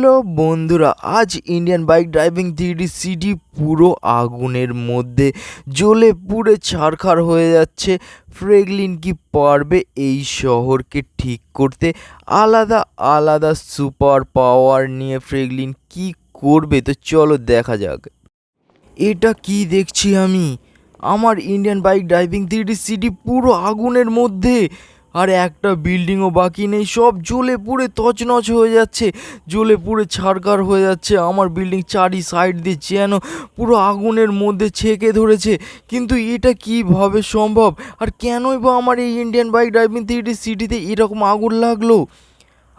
Hello বন্ধুরা, আজ Indian bike driving three city পুরো আগুনের মধ্যে জ্বলে পুড়ে ছারখার হয়ে যাচ্ছে। ফ্রেগলিন কি পারবে এই শহরকে ঠিক করতে? আলাদা আলাদা সুপার পাওয়ার নিয়ে ফ্রেগলিন কি করবে? তো চলো দেখা যাক। এটা কি দেখছি আমি? আমার Indian bike driving three city পুরো আগুনের মধ্যে আর একটা বিল্ডিংও বাকি নেই, সব জ্বলে পুড়ে তছনছ হয়ে যাচ্ছে। জ্বলে পুড়ে ছাড়কার হয়ে যাচ্ছে, আমার বিল্ডিং চারি সাইড দিয়ে যেন পুরো আগুনের মধ্যে ছেঁকে ধরেছে। কিন্তু এটা কীভাবে সম্ভব? আর কেনই বা আমার এই ইন্ডিয়ান বাইক ড্রাইভিং থ্রি সিটিতে এরকম আগুন লাগল?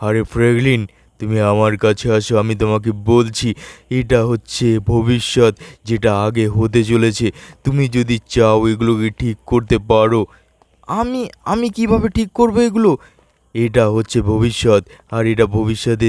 আরে ফ্রেগলিন, তুমি আমার কাছে আসো, আমি তোমাকে বলছি, এটা হচ্ছে ভবিষ্যৎ, যেটা আগে হতে চলেছে। তুমি যদি চাও এগুলোকে ঠিক করতে পারো আমি আমি কীভাবে ঠিক করব এগুলো? এটা হচ্ছে ভবিষ্যৎ আর এটা ভবিষ্যতে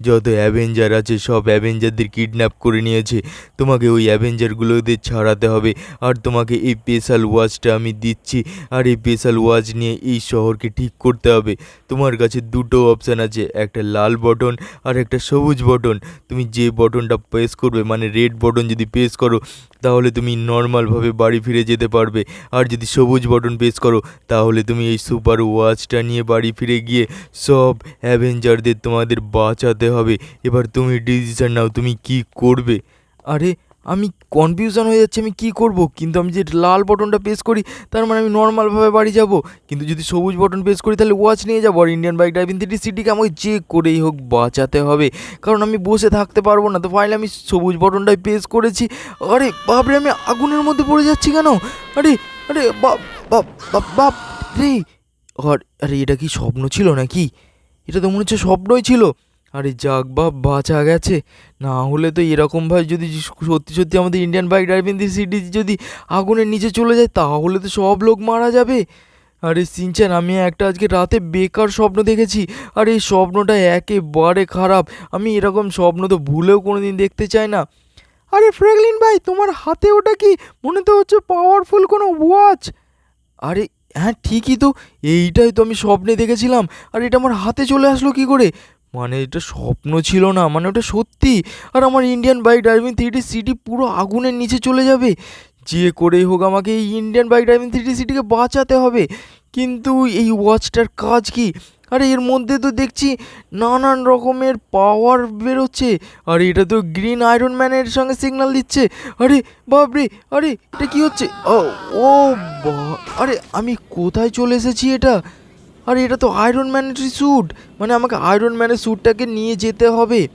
যত অ্যাভেঞ্জার আছে, সব অ্যাভেঞ্জারদের কিডন্যাপ করে নিয়েছে। তোমাকে ওই অ্যাভেঞ্জারগুলোদের ছাড়াতে হবে। আর তোমাকে এই স্পেশাল ওয়াচটা আমি দিচ্ছি। আর এই স্পেশাল ওয়াচ নিয়ে এই শহরকে ঠিক করতে হবে। তোমার কাছে দুটো অপশান আছে। একটা লাল বটন আর একটা সবুজ বটন তুমি যে বটনটা প্রেস করবে মানে রেড বটন যদি প্রেস করো, তাহলে তুমি নর্মালভাবে বাড়ি ফিরে যেতে পারবে। আর যদি সবুজ বটন প্রেস করো, তাহলে তুমি এই সুপার ওয়াচটা নিয়ে বাড়ি ফিরে গিয়ে সব অ্যাভেঞ্জারদের তোমাদের বাঁচাতে হবে। এবার তুমি ডিসিশন নাও, তুমি কি করবে? আরে, আমি কনফিউশন হয়ে যাচ্ছে, আমি কি করব? কিন্তু আমি যে লাল বটনটা প্রেস করি, তার মানে আমি নর্মালভাবে বাড়ি যাব। কিন্তু যদি সবুজ বটন প্রেস করি, তাহলে ওয়াচ নিয়ে যাব। আর ইন্ডিয়ান বাইক ড্রাইভিং থ্রি সিটিকে আমাকে যে করেই হোক, বাঁচাতে হবে। কারণ আমি বসে থাকতে পারব না, তো ফাইনালি আমি সবুজ বটনটাই প্রেস করেছি। আরে, বাপরে, আমি আগুনের মধ্যে পড়ে যাচ্ছি কেন? আরে আরে, বাপ বাপ বাপ বাপ রে! আর, আরে, এটা কি স্বপ্ন ছিল নাকি? এটা তো মনে হচ্ছে স্বপ্নই ছিল। আরে যাক বাপ, বাঁচা গেছে। না হলে তো এরকমভাবে যদি সত্যি সত্যি আমাদের ইন্ডিয়ান বাইক ড্রাইভিং সিটি যদি আগুনের নিচে চলে যায়, তাহলে তো সব লোক মারা যাবে। আরে সিনচান আমি একটা আজকে রাতে বেকার স্বপ্ন দেখেছি। আর এই স্বপ্নটা একেবারে খারাপ। আমি এরকম স্বপ্ন তো ভুলেও কোনো দিন দেখতে চাই না। আরে ফ্র্যাগলিন ভাই, তোমার হাতে ওটা কি? মনে তো হচ্ছে পাওয়ারফুল কোনো ওয়াচ আরে হ্যাঁ ঠিকই তো। এইটাই তো আমি স্বপ্নে দেখেছিলাম। আর এটা আমার হাতে চলে আসলো কি করে? মানে এটা স্বপ্ন ছিল না মানে ওটা সত্যি। আর আমার Indian bike driving three D city পুরো আগুনের নিচে চলে যাবে। যে করেই হোক আমাকে এই Indian bike driving three D সিটিকে বাঁচাতে হবে। কিন্তু এই ওয়াচটার কাজ কি? আরে এর মধ্যে তো দেখছি নানান রকমের পাওয়ার বেরোচ্ছে। আর এটা তো গ্রিন আয়রন ম্যানের সঙ্গে সিগন্যাল দিচ্ছে। আরে বাপরে আরে এটা কি হচ্ছে? ও বা- আরে আমি কোথায় চলে এসেছি এটা? আরে, এটা তো আয়রন ম্যানের স্যুট মানে আমাকে আয়রন ম্যানের স্যুটটাকে নিয়ে যেতে হবে।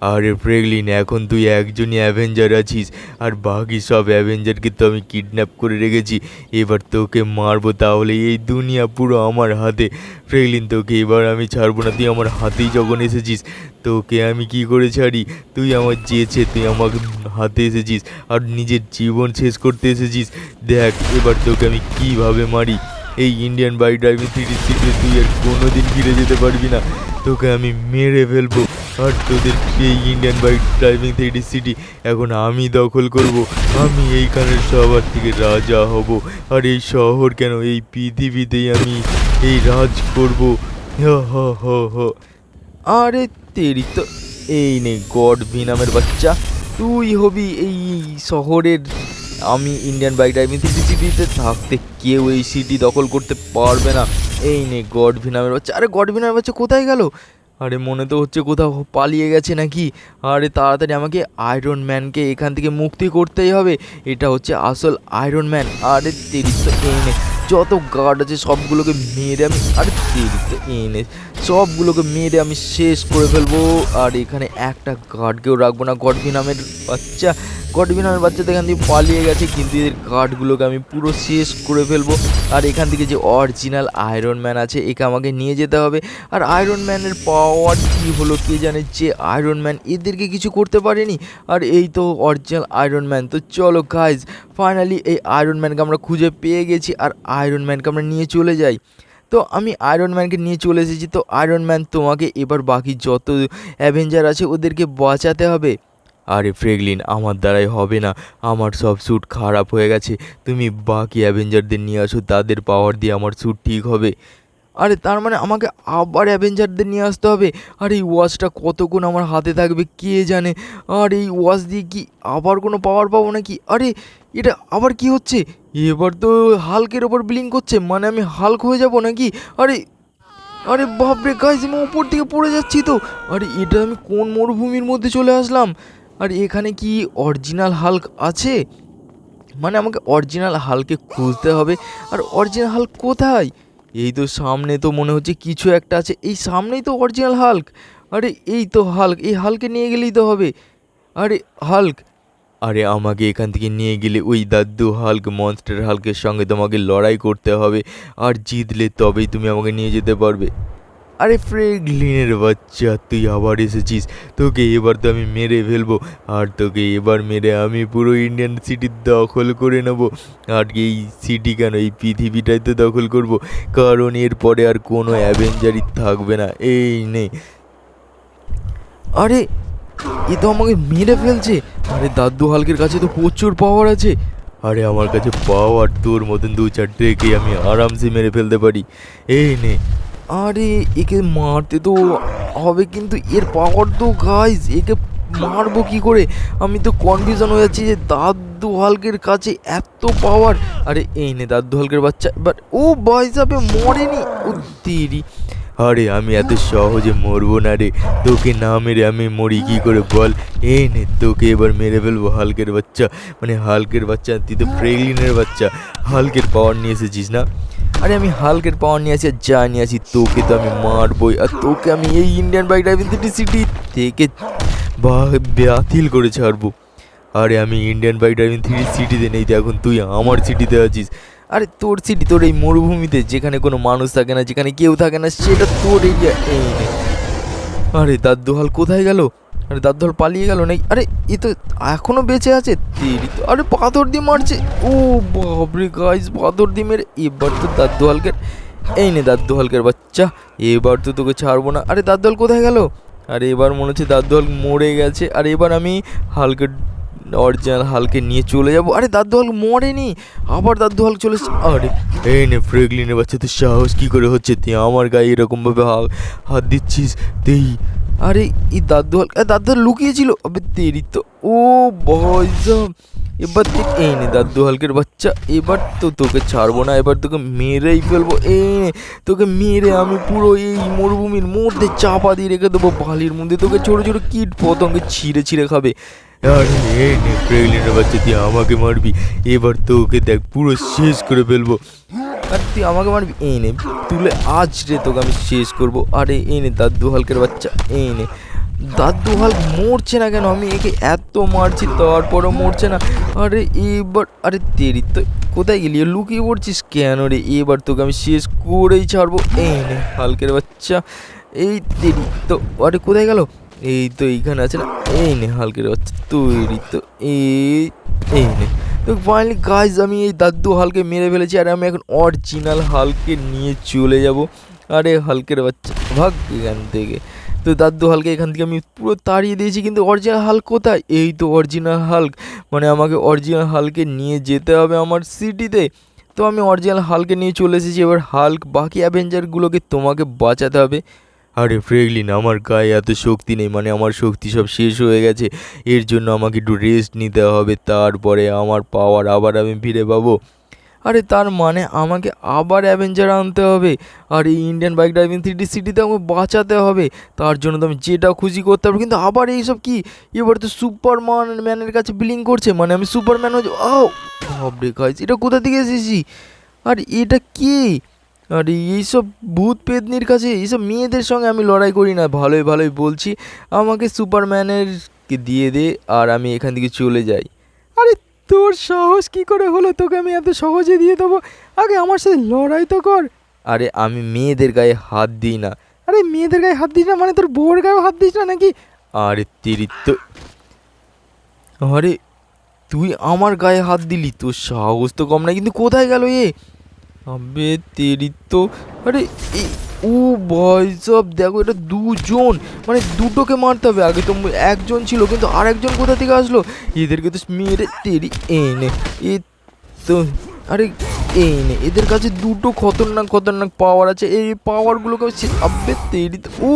আরে ফ্রেগলিন এখন তুই একজনই অ্যাভেঞ্জার আছিস। আর বাকি সব অ্যাভেঞ্জারকে তো আমি কিডন্যাপ করে রেখেছি। এবার তোকে মারবো তাহলে এই দুনিয়া পুরো আমার হাতে। ফ্রেগলিন তোকে এবার আমি ছাড়বো না। তুই আমার হাতেই যখন এসেছিস, তোকে আমি কি করে ছাড়ি? তুই আমার যেছে তুই আমার হাতে এসেছিস। আর নিজের জীবন শেষ করতে এসেছিস। দেখ, এবার তোকে আমি কীভাবে মারি। এই ইন্ডিয়ান বাইক ড্রাইভিং থ্রি সিটে তুই আর কোনো দিন ফিরে যেতে পারবি না। তোকে আমি মেরে ফেলব। আর তোদের এই Indian bike driving three city এখন আমি দখল করব। আমি এইখানের সবার থেকে রাজা হব। আর এই শহর কেন এই পৃথিবীতেই আমি এই রাজ করব? হ হ হ হ। আরে তেরি তো, এই নে গড ভি নামের বাচ্চা। তুই হবি এই শহরের আমি ইন্ডিয়ান বাইক ড্রাইভিং সিটিতে থাকতে কেউ এই সিটি দখল করতে পারবে না। এই নে গড ভিনামের বাচ্চা। আরে গড ভিনামের বাচ্চা কোথায় গেল? আরে মনে তো হচ্ছে কোথাও পালিয়ে গেছে নাকি? আরে তাড়াতাড়ি আমাকে আয়রন ম্যানকে এখান থেকে মুক্তি করতেই হবে। এটা হচ্ছে আসল আয়রন ম্যান আরে তিরিশ এই এনে যত গার্ড আছে সবগুলোকে মেরে আমি আরে তিরিশ এনে সবগুলোকে মেরে আমি শেষ করে ফেলব। আর এখানে একটা গার্ডকেও রাখব না। গডবি নামের বাচ্চা গডবি নামের বাচ্চা এখান থেকে পালিয়ে গেছে, কিন্তু এদের গার্ডগুলোকে আমি পুরো শেষ করে ফেলব। আর এখান থেকে যে অরিজিনাল আয়রন ম্যান আছে, একে আমাকে নিয়ে যেতে হবে। আর আয়রন ম্যানের পাওয়ার কী হলো কে জানে যে আয়রন ম্যান এদেরকে কিছু করতে পারেনি। আর এই তো অরিজিনাল আয়রন ম্যান তো চলো গাইজ ফাইনালি এই আয়রন ম্যানকে আমরা খুঁজে পেয়ে গেছি। আর আয়রন ম্যানকে আমরা নিয়ে চলে যাই। তো আমি আয়রন ম্যানকে নিয়ে চলে এসেছি। তো আয়রন ম্যান তোমাকে এবার বাকি যত অ্যাভেঞ্জার আছে ওদেরকে বাঁচাতে হবে। আরে ফ্রেগলিন, আমার দ্বারাই হবে না। আমার সব স্যুট খারাপ হয়ে গেছে। তুমি বাকি অ্যাভেঞ্জারদের নিয়ে আসো। তাদের পাওয়ার দিয়ে আমার স্যুট ঠিক হবে। আরে তার মানে আমাকে আবার অ্যাভেঞ্জারদের নিয়ে আসতে হবে? আর এই ওয়াচটা কতক্ষণ আমার হাতে থাকবে কে জানে? আর এই ওয়াচ দিয়ে কি আবার কোনো পাওয়ার পাবো নাকি? আরে এটা আবার কি হচ্ছে? এবার তো হালকের ওপর ব্লিং করছে মানে আমি হালক হয়ে যাব নাকি? আরে আরে বাপরে গাইজ আমি উপর থেকে পড়ে যাচ্ছি তো। আরে এটা আমি কোন মরুভূমির মধ্যে চলে আসলাম? আর এখানে কি অরিজিনাল হাল্ক আছে? মানে আমাকে অরিজিনাল হালকে খুঁজতে হবে। আর অরিজিনাল হাল্ক কোথায়? এই তো সামনে তো মনে হচ্ছে কিছু একটা আছে। এই সামনেই তো অরিজিনাল হাল্ক আরে, এই তো হাল্ক এই হালকে নিয়ে গেলেই তো হবে। আরে হাল্ক আরে, আমাকে এখান থেকে নিয়ে গেলে ওই দাদু হাল্ক মনস্টার হালকের সঙ্গে তোমাকে লড়াই করতে হবে। আর জিতলে তবেই তুমি আমাকে নিয়ে যেতে পারবে। আরে ফ্রেগলিনের বাচ্চা, তুই আবার এসেছিস। তোকে এবার তো আমি মেরে ফেলব, আর তোকে এবার মেরে আমি পুরো ইন্ডিয়ান সিটি দখল করে নেব। আর এই সিটি কেন, এই পৃথিবীটাই তো দখল করব? কারণ এরপরে আর কোনো অ্যাভেঞ্জারই থাকবে না। এই নে। আরে, এ তো আমাকে মেরে ফেলছে। আরে দাদু হালকের কাছে তো প্রচুর পাওয়ার আছে। আরে আমার কাছে পাওয়ার তোর মতন দু চারটেকে আমি আরামসে মেরে ফেলতে পারি। এই নে। আরে, একে মারতে তো হবে কিন্তু এর পাওয়ার তো গাইজ একে মারবো কি করে? আমি তো কনফিউশন হয়ে যাচ্ছি যে দাদু হালকের কাছে এত পাওয়ার আরে, এই নে দাদু হালকের বাচ্চা। বাট ও বয়সাবে মরেনি। ও তেরি আরে, আমি এত সহজে মরবো না রে। তোকে না মেরে আমি মরি, কি করে বল? এই নে, তোকে এবার মেরে ফেলব হালকের বাচ্চা। মানে হালকের বাচ্চা, তুই তো ফ্রেগলিনের বাচ্চা। হালকের পাওয়ার নিয়ে এসেছিস না? আরে আমি হালকের পাওয়ার নিয়ে আসি আর যা নিয়ে আসি তোকে তো আমি মারবই। আর তোকে আমি এই ইন্ডিয়ান বাইক ড্রাইভিং সিটি থেকে বাতিল করে ছাড়বো। আরে আমি ইন্ডিয়ান বাইক ড্রাইভিং থ্রি সিটিতে নেই এখন তুই আমার সিটিতে আছিস। আরে তোর সিটি তোর এই মরুভূমিতে যেখানে কোনো মানুষ থাকে না, যেখানে কেউ থাকে না, সেটা তোর এরিয়া এই আরে দাদুহাল কোথায় গেল? আরে দাদুহাল পালিয়ে গেল নাকি? আরে, এ তো এখনও বেঁচে আছে? তেরি তো, আরে পাথর দিয়ে মারছে। ও বাবরে গাইস পাথর দিয়ে মেরে এবার তো দাদুহালকে এই নে দাদুহালকের বাচ্চা, এবার তো তোকে ছাড়বো না। আরে দাদুহাল কোথায় গেল? আরে এবার মনে হচ্ছে দাদুহাল মরে গেছে। আর এবার আমি হালকের অরিজিনাল হালকে নিয়ে চলে যাব। আরে দাদু হাল মরেনি, আবার দাদু হাল চলে। আরে এই নে ফ্রেগলিনের বাচ্চা তো সাহস কী করে হচ্ছে? তুই আমার গায়ে এরকমভাবে হাত হাত দিচ্ছিস, তুই আরে, এই দাদু হাল আরে দাদু লুকিয়েছিল। আবে তেরি তো, ও বয়সম এবার দেখ, এই নে দাদু হালকের বাচ্চা, এবার তো তোকে ছাড়বো না, এবার তোকে মেরেই ফেলব। নে, তোকে মেরে আমি পুরো এই মরুভূমির মধ্যে চাপা দিয়ে রেখে দেবো, বালির মধ্যে। তোকে ছোটো ছোটো কীট পতঙ্গে ছিঁড়ে ছিঁড়ে খাবে। আরে নে বাচ্চা, তুই আমাকে মারবি। এবার তোকে দেখ, পুরো শেষ করে ফেলব। আর তুই আমাকে মারবি? এই নে, তুলে আজ রে তোকে আমি শেষ করব। আরে এই নে, দাদু হালকের বাচ্চা, এই নে। দাদু হাল মরছে না কেন? আমি একে এত মারছি, তারপরও মরছে না। আরে এবার, আরে তেরি তো কোথায় গেলি? লুকিয়ে পড়ছিস কেন রে? এবার তোকে আমি শেষ করেই ছাড়বো। এই নে, হালকের বাচ্চা, এই তেরি, তো আরে কোথায় গেল? এই তো এইখানে আছে না। এই নে, হালকের বাচ্চা, তৈরি, তো এই এই নে। তো ফাইনালি গাইজ আমি এই দাদু হালকে মেরে ফেলেছি আর আমি এখন অরিজিনাল হালকে নিয়ে চলে যাব। আরে, হালকের বাচ্চা ভাগ এখান থেকে। তো দাদু হালকে এখান থেকে আমি পুরো তাড়িয়ে দিয়েছি, কিন্তু অরিজিনাল হাল্ক কোথায়? এই তো অরিজিনাল হাল্ক মানে আমাকে অরিজিনাল হালকে নিয়ে যেতে হবে আমার সিটিতে তো আমি অরিজিনাল হালকে নিয়ে চলে এসেছি, এবার হাল্ক বাকি অ্যাভেঞ্জারগুলোকে তোমাকে বাঁচাতে হবে। আরে ফ্রেগলিন আমার গায়ে এত শক্তি নেই মানে আমার শক্তি সব শেষ হয়ে গেছে। এর জন্য আমাকে একটু রেস্ট নিতে হবে, তারপরে আমার পাওয়ার আবার আমি ফিরে পাবো। আরে তার মানে আমাকে আবার অ্যাভেঞ্জার আনতে হবে? আর এই ইন্ডিয়ান বাইক ড্রাইভিং থ্রি সিটিতে আমাকে বাঁচাতে হবে? তার জন্য তো আমি যেটা খুশি করতে পারব, কিন্তু আবার এইসব কি? এবার তো সুপারম্যান ম্যানের কাছে বিলিং করছে মানে আমি সুপারম্যান হয়ে ও ভাবরে গাইজ এটা কোথা থেকে এসেছি? আর এটা কি? আর এইসব ভূত পেতনির কাছে এইসব মেয়েদের সঙ্গে আমি লড়াই করি না। ভালোই ভালোই বলছি। আমাকে সুপারম্যানেরকে দিয়ে দে আর আমি এখান থেকে চলে যাই। আরে তোর সাহস কি করে হলো? তোকে আমি এত সহজে দিয়ে দেবো? আগে আমার সাথে লড়াই তো কর। আরে আমি মেয়েদের গায়ে হাত দিই না। আরে মেয়েদের গায়ে হাত দিস না মানে তোর বউর গায়েও হাত দিস না নাকি? আরে তিরি তো আরে তুই আমার গায়ে হাত দিলি? তোর সাহস তো কম না কিন্তু কোথায় গেল এ? আবে তেরি তো আরে ও ভয় সব দেখো, এটা দুজন। মানে দুটোকে মারতে হবে। আগে তো একজন ছিল, কিন্তু আর একজন কোথা থেকে আসলো? এদেরকে তো মেরে তেরি এনে, এ তো, আরে এই নে এদের কাছে দুটো খতরনাক খতরনাক পাওয়ার আছে। এই পাওয়ারগুলোকে আব্বে তেরি ও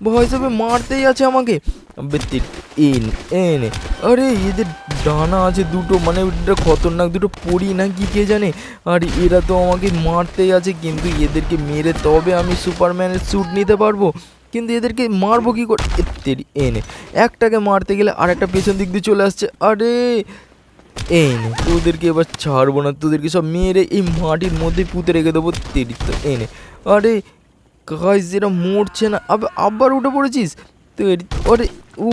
ভয় যাবে মারতেই আছে আমাকে। আব্বে তেরি এই নে এই নে আরে, এদের ডানা আছে দুটো মানে ওটা খতরনাক দুটো পড়ি না কি কে জানে? আর, এরা তো আমাকে মারতেই আছে, কিন্তু এদেরকে মেরে তবে আমি সুপারম্যানের স্যুট নিতে পারব। কিন্তু এদেরকে মারবো কি করে? তেরি, এনে। একটাকে মারতে গেলে আর একটা পেছন দিক দিয়ে চলে আসছে। আরে এই নে তোদেরকে এবার ছাড়বো না, তোদেরকে সব মেরে এই মাটির মধ্যে পুঁতে রেখে দেবো, তেরি, তো, এনে। আরে গাছ যেটা মরছে না। আবার উঠে পড়েছিস? তেরি আরে উ,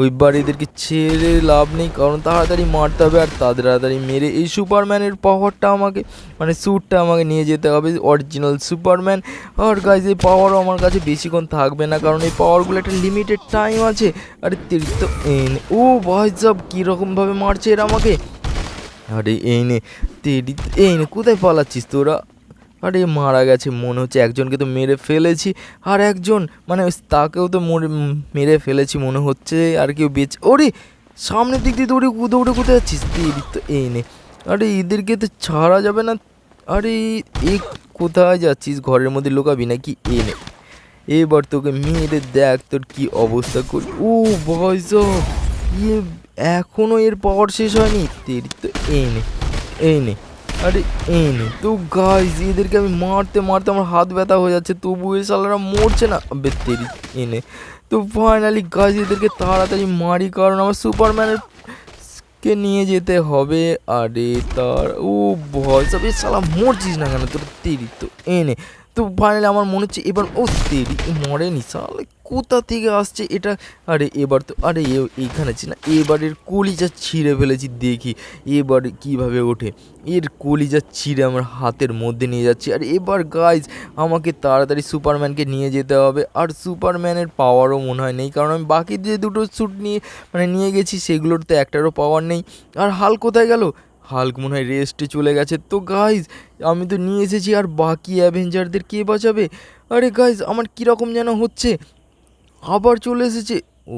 ওইবার এদেরকে ছেড়ে লাভ নেই, কারণ তাড়াতাড়ি মারতে হবে আর তাড়াতাড়ি মেরে এই সুপারম্যানের পাওয়ারটা আমাকে মানে স্যুটটা আমাকে নিয়ে যেতে হবে অরিজিনাল সুপারম্যান। আর গাইজ এই পাওয়ারও আমার কাছে বেশিক্ষণ থাকবে না, কারণ এই পাওয়ারগুলো একটা লিমিটেড টাইম আছে। আরে তেরি, তো এনে, ও ভাই সব কীরকমভাবে মারছে এরা আমাকে? আরে এই নে তেরি এই নে কোথায় পালাচ্ছিস তোরা? আরে মারা গেছে, মনে হচ্ছে একজনকে তো মেরে ফেলেছি। আর একজন মানে তাকেও তো মরে মেরে ফেলেছি মনে হচ্ছে, আর কেউ বেঁচে, ওরে, সামনের দিক দিয়ে দৌড়ে দৌড়ে কোথায় যাচ্ছিস? তো এই নে। আরে এদেরকে তো ছাড়া যাবে না। আরে এ কোথায় যাচ্ছিস? ঘরের মধ্যে লোকাবি নাকি? এ নে। এবার তোকে মেরে দেখ, তোর কি অবস্থা করি ও বয়স ইয়ে এখনও এর পাওয়ার শেষ হয়নি? তেরি তো, এই নে এই নে। আরে এনে তো গাইজ এদেরকে আমি মারতে মারতে আমার হাত ব্যথা হয়ে যাচ্ছে তবু এই সালারা মরছে না। আবে তেরি, এনে। তো ফাইনালি গাইজ এদেরকে তাড়াতাড়ি মারি, কারণ আমার সুপারম্যানের কে নিয়ে যেতে হবে। আরে তার, ও ভয়, সব সালা মরছিস না কেন? তোর তেরি তো, এনে। তো ফাইনালি আমার মনে হচ্ছে এবার, ও তেরি মরেনি শালা, কোথা থেকে আসছে এটা? আরে এবার তো, আরে এইখানে আছে না, এবারের কলিজা ছিঁড়ে ফেলেছি, দেখি, এবার কীভাবে ওঠে। এর কলিজা ছিঁড়ে আমার হাতের মধ্যে নিয়ে যাচ্ছি, আর এবার গাইজ আমাকে তাড়াতাড়ি সুপারম্যানকে নিয়ে যেতে হবে, আর সুপারম্যানের পাওয়ারও মনে হয় নেই, কারণ আমি বাকি যে দুটো স্যুট নিয়ে মানে নিয়ে গেছি, সেগুলোর তো একটারও পাওয়ার নেই। আর হাল কোথায় গেল? হাল্ক মনে হয় রেস্টে চলে গেছে। তো গাইজ আমি তো নিয়ে এসেছি আর বাকি অ্যাভেঞ্জারদের কে বাঁচাবে? আরে গাইজ আমার কীরকম যেন হচ্ছে। আবার চলে এসেছে। ও